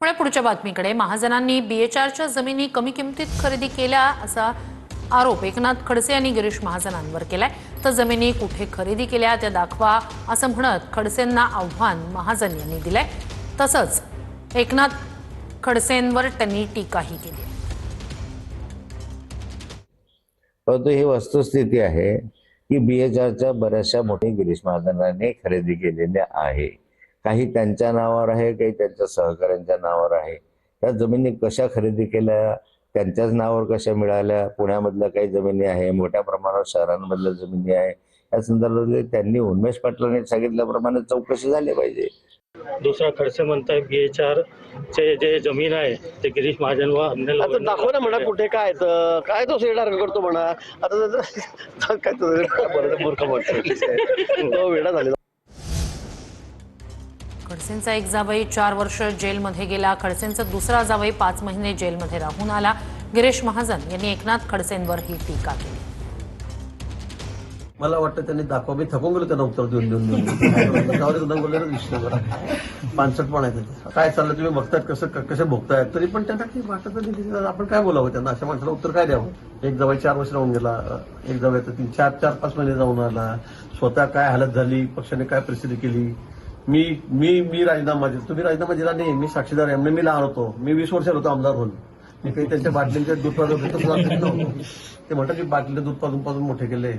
पुढे पुढच्या बातमीकडे. महाजनांनी बीएचआरच्या जमिनी कमी किमतीत खरेदी केल्या असा आरोप एकनाथ खडसे यांनी गिरीश महाजनांवर केलाय. तर जमिनी कुठे खरेदी केल्या त्या दाखवा असं म्हणत खडसेंना आव्हान महाजन यांनी दिलंय. तसंच एकनाथ खडसेंवर त्यांनी टीकाही केली परंतु ही वस्तुस्थिती आहे की बी बऱ्याचशा मोठी गिरीश महाजनांनी खरेदी केलेल्या आहे. काही त्यांच्या नावावर आहे काही त्यांच्या सहकाऱ्यांच्या नावावर आहे. त्या जमिनी कशा खरेदी केल्या त्यांच्याच नावावर कशा मिळाल्या पुण्यामधल्या काही जमिनी आहे मोठ्या प्रमाणावर शहरांमधल्या जमिनी आहे. या संदर्भात त्यांनी उन्मेष पाटलांनी सांगितल्याप्रमाणे चौकशी झाली पाहिजे. दुसरा खडसे म्हणताय बी एच आर चे जे जमीन आहे ते गिरीश महाजन व आता दाखव ना म्हणा कुठे काय तर काय तो सेडार करतो म्हणा. आता काय तो मूर्ख म्हणतो तो वेडा झालेला. खडसेंचा एक जावई चार वर्ष जेलमध्ये गेला. खडसेंचा दुसरा जावई पाच महिने जेलमध्ये राहून आला. गिरीश महाजन यांनी एकनाथ खडसेंवर ही टीका केली. मला वाटतं त्यांनी दाखवा. मी थकून गेलो त्यांना उत्तर देऊन देऊन देऊन. बोलले पण आहे काय चाललं तुम्ही बघतात कसं कसे भोगताय तरी पण त्यांना काही वाटत नाही आपण काय बोलावं त्यांना? अशा माणसाला उत्तर काय द्यावं? एक जवळ चार वर्ष राहून गेला. एक जवळ तर तीन चार चार पाच महिने जाऊन आला. स्वतः काय हालत झाली? पक्षाने काय परिस्थिती केली? मी मी मी राजीनामा दिला तुम्ही राजीनामा दिला नाही मी साक्षीदार आहे. मी लहान होतो. मी वीस वर्ष होतो आमदार होऊन मी काही त्यांच्या बाटलीचे दूध पाजून घेतो ते म्हणतात की बाटलीचे दूध पाजून पाजून मोठे केले.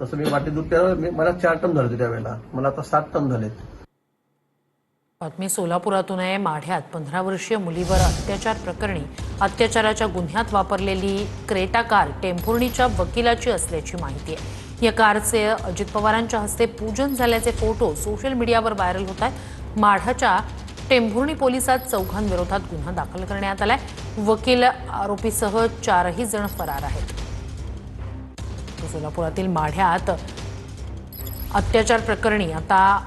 तसं मी बाटली दूध मी मला चार टन झाले त्यावेळेला. मला आता सात टन झालेत. बातमी सोलापुरातून आहे. माढ्यात पंधरा वर्षीय मुलीवर अत्याचार प्रकरणी अत्याचाराच्या गुन्ह्यात वापरलेली क्रेटा कार टेम्पुर्णीच्या वकिलाची असल्याची माहिती आहे. या कारचे अजित पवारांच्या हस्ते पूजन झाल्याचे फोटो सोशल मीडियावर व्हायरल होत आहेत. माढाच्या टेंभुर्णी पोलिसात चौघांविरोधात गुन्हा दाखल करण्यात आलाय. वकील आरोपीसह चारही जण फरार आहेत. सोलापुरातील माढ्यात अत्याचार प्रकरणी आता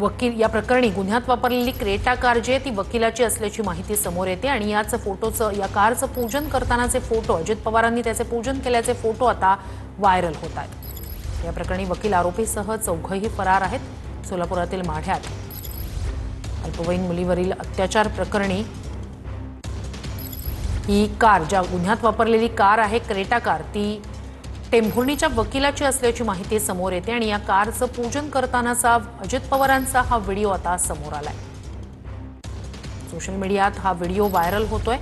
वकील या प्रकरणी गुन्ह्यात वापरलेली क्रेटा कार जी आहे ती वकिलाची असल्याची माहिती समोर येते आणि याच फोटोचं या कारचं पूजन करतानाचे फोटो अजित पवारांनी त्याचे पूजन केल्याचे फोटो आता व्हायरल होत आहेत. या प्रकरणी वकील आरोपीसह चौघही फरार आहेत सोलापुरातील माढ्यात. अल्पवयीन मुलीवरील अत्याचार प्रकरणी ही कार ज्या गुन्ह्यात वापरलेली कार आहे क्रेटा कार ती टेंभुर्णीच्या वकिलाची असल्याची माहिती समोर येते आणि या कारचं पूजन करतानाचा अजित पवारांचा हा व्हिडिओ आता समोर आलाय. सोशल मीडियात हा व्हिडिओ व्हायरल होतोय.